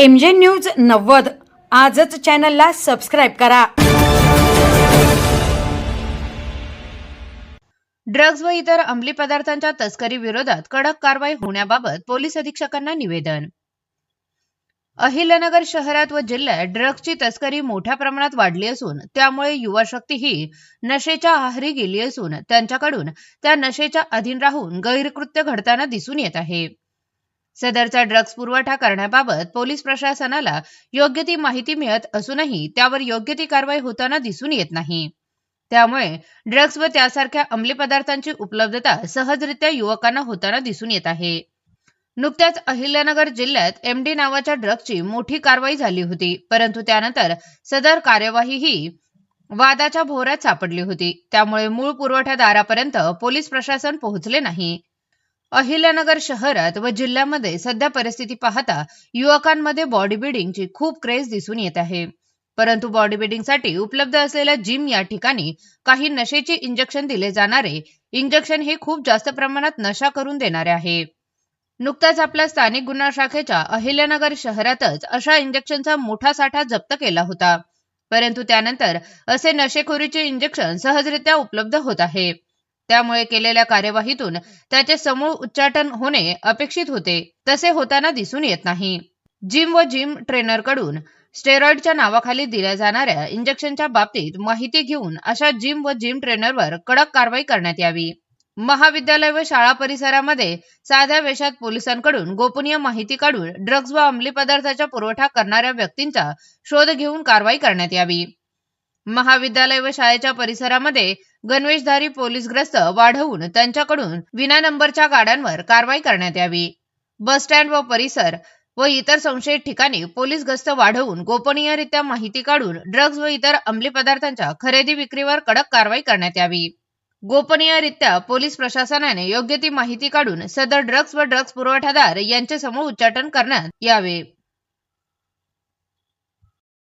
M जे news नव्वद. आजच चॅनलला सबस्क्राईब करा. ड्रग्ज व इतर अंमली पदार्थांच्या तस्करी विरोधात कडक कारवाई होण्याबाबत पोलीस अधीक्षकांना निवेदन. अहिल्यानगर शहरात व जिल्ह्यात ड्रग्जची तस्करी मोठ्या प्रमाणात वाढली असून त्यामुळे युवा शक्ती ही नशेच्या आहारी गेली असून त्यांच्याकडून त्या नशेच्या अधीन राहून गैरकृत्य घडताना दिसून येत आहे. सदरचा ड्रग्ज पुरवठा करण्याबाबत पोलीस प्रशासनाला योग्य ती माहिती मिळत असूनही त्यावर योग्य ती कारवाई होताना दिसून येत नाही. त्यामुळे ड्रग्ज व त्यासारख्या अंमली पदार्थांची उपलब्धता सहजरित्या युवकांना होताना दिसून येत आहे. नुकत्याच अहिल्यानगर जिल्ह्यात एमडी नावाच्या ड्रग्जची मोठी कारवाई झाली होती परंतु त्यानंतर सदर कार्यवाही ही वादाच्या भोवऱ्यात सापडली होती. त्यामुळे मूळ पुरवठादारापर्यंत पोलीस प्रशासन पोहोचले नाही. अहिल्यानगर शहरात व जिल्ह्यामध्ये सध्या परिस्थिती पाहता युवकांमध्ये बॉडी बिल्डिंगची खूप क्रेज दिसून येत आहे. परंतु बॉडी बिल्डिंगसाठी उपलब्ध असलेल्या जिम या ठिकाणी काही नशेचे इंजेक्शन दिले जाणारे इंजेक्शन हे खूप जास्त प्रमाणात नशा करून देणारे आहे. नुकताच आपल्या स्थानिक गुन्हा शाखेच्या अहिल्यानगर शहरातच अशा इंजेक्शनचा मोठा साठा जप्त केला होता. परंतु त्यानंतर असे नशेखोरीचे इंजेक्शन सहजरित्या उपलब्ध होत आहे. त्यामुळे केलेल्या कार्यवाहीतून त्याचे समूळ उच्चाटन होणे अपेक्षित होते. तसे होताना दिसून येत नाही. जिम व जिम ट्रेनरकडून स्टेरॉइडच्या नावाखाली दिल्या जाणाऱ्या इंजेक्शनच्या बाबतीत माहिती घेऊन अशा जिम व जिम ट्रेनरवर कडक कारवाई करण्यात यावी. महाविद्यालय व शाळा परिसरामध्ये साध्या वेशात पोलिसांकडून गोपनीय माहिती काढून ड्रग्ज व अंमली पदार्थाचा पुरवठा करणाऱ्या व्यक्तींचा शोध घेऊन कारवाई करण्यात यावी. महाविद्यालय व शाळेच्या परिसरामध्ये गणवेशधारी पोलीस ग्रस्त वाढवून त्यांच्याकडून विना नंबरच्या गाड्यांवर कारवाई करण्यात यावी. बस स्टँड व परिसर व इतर संशयित ठिकाणी पोलीस गस्त वाढवून गोपनीयरित्या माहिती काढून ड्रग्ज व इतर अंमली पदार्थांच्या खरेदी विक्रीवर कडक कारवाई करण्यात यावी. गोपनीयरित्या पोलीस प्रशासनाने योग्य ती माहिती काढून सदर ड्रग्ज व ड्रग्ज पुरवठादार यांचे समूळ उच्चाटन करण्यात यावे.